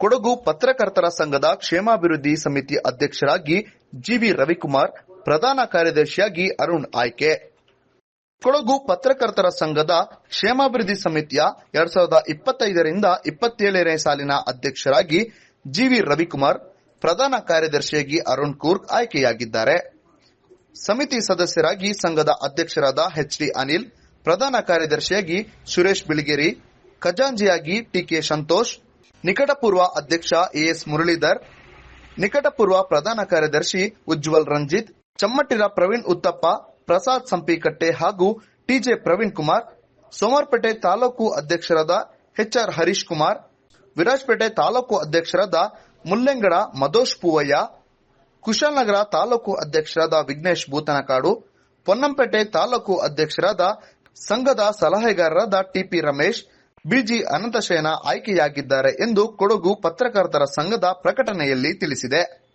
ಕೊಡಗು ಪತ್ರಕರ್ತರ ಸಂಘದ ಕ್ಷೇಮಾಭಿವೃದ್ಧಿ ಸಮಿತಿ ಅಧ್ಯಕ್ಷರಾಗಿ ಜಿವಿ ರವಿಕುಮಾರ್, ಪ್ರಧಾನ ಕಾರ್ಯದರ್ಶಿಯಾಗಿ ಅರುಣ್ ಆಯ್ಕೆ. ಕೊಡಗು ಪತ್ರಕರ್ತರ ಸಂಘದ ಕ್ಷೇಮಾಭಿವೃದ್ಧಿ ಸಮಿತಿಯ ಎರಡ್ ಸಾವಿರದ ಇಪ್ಪತ್ತೈದರಿಂದ ಇಪ್ಪತ್ತೇಳನೇ ಸಾಲಿನ ಅಧ್ಯಕ್ಷರಾಗಿ ಜಿವಿ ರವಿಕುಮಾರ್, ಪ್ರಧಾನ ಕಾರ್ಯದರ್ಶಿಯಾಗಿ ಅರುಣ್ ಕೂರ್ಗ್ ಆಯ್ಕೆಯಾಗಿದ್ದಾರೆ. ಸಮಿತಿ ಸದಸ್ಯರಾಗಿ ಸಂಘದ ಅಧ್ಯಕ್ಷರಾದ ಎಚ್ ಡಿ ಅನಿಲ್, ಪ್ರಧಾನ ಕಾರ್ಯದರ್ಶಿಯಾಗಿ ಸುರೇಶ್ ಬಿಳಿಗೇರಿ ಖಜಾಂಜಿಯಾಗಿ ಟಿಕೆ ಸಂತೋಷ್ ನಿಕಟಪೂರ್ವ ಅಧ್ಯಕ್ಷ ಎಎಸ್ ಮುರಳೀಧರ್, ನಿಕಟಪೂರ್ವ ಪ್ರಧಾನ ಕಾರ್ಯದರ್ಶಿ ಉಜ್ವಲ್ ರಂಜಿತ್, ಚಮ್ಮಟ್ಟಿರ ಪ್ರವೀಣ್ ಉತ್ತಪ್ಪ, ಪ್ರಸಾದ್ ಸಂಪಿಕಟ್ಟೆ ಹಾಗೂ ಟಿಜೆ ಪ್ರವೀಣ್ ಕುಮಾರ್ ಸೋಮಾರ್ಪೇಟೆ ತಾಲೂಕು ಅಧ್ಯಕ್ಷರಾದ ಎಚ್ಆರ್ ಹರೀಶ್ ಕುಮಾರ್, ವಿರಾಜಪೇಟೆ ತಾಲೂಕು ಅಧ್ಯಕ್ಷರಾದ ಮುಲ್ಲೆಂಗಡ ಮಧೋಶ್ ಪೂವಯ್ಯ, ಕುಶಾಲನಗರ ತಾಲೂಕು ಅಧ್ಯಕ್ಷರಾದ ವಿಘ್ನೇಶ್ ಭೂತನಕಾಡು, ಪೊನ್ನಂಪೇಟೆ ತಾಲೂಕು ಅಧ್ಯಕ್ಷರಾದ ಸಂಘದ ಸಲಹೆಗಾರರಾದ ಟಿಪಿ ರಮೇಶ್ ಬಿಜಿ ಅನಂತಶಯನ ಆಯ್ಕೆಯಾಗಿದ್ದಾರೆ ಎಂದು ಕೊಡಗು ಪತ್ರಕರ್ತರ ಸಂಘದ ಪ್ರಕಟಣೆಯಲ್ಲಿ ತಿಳಿಸಿದೆ.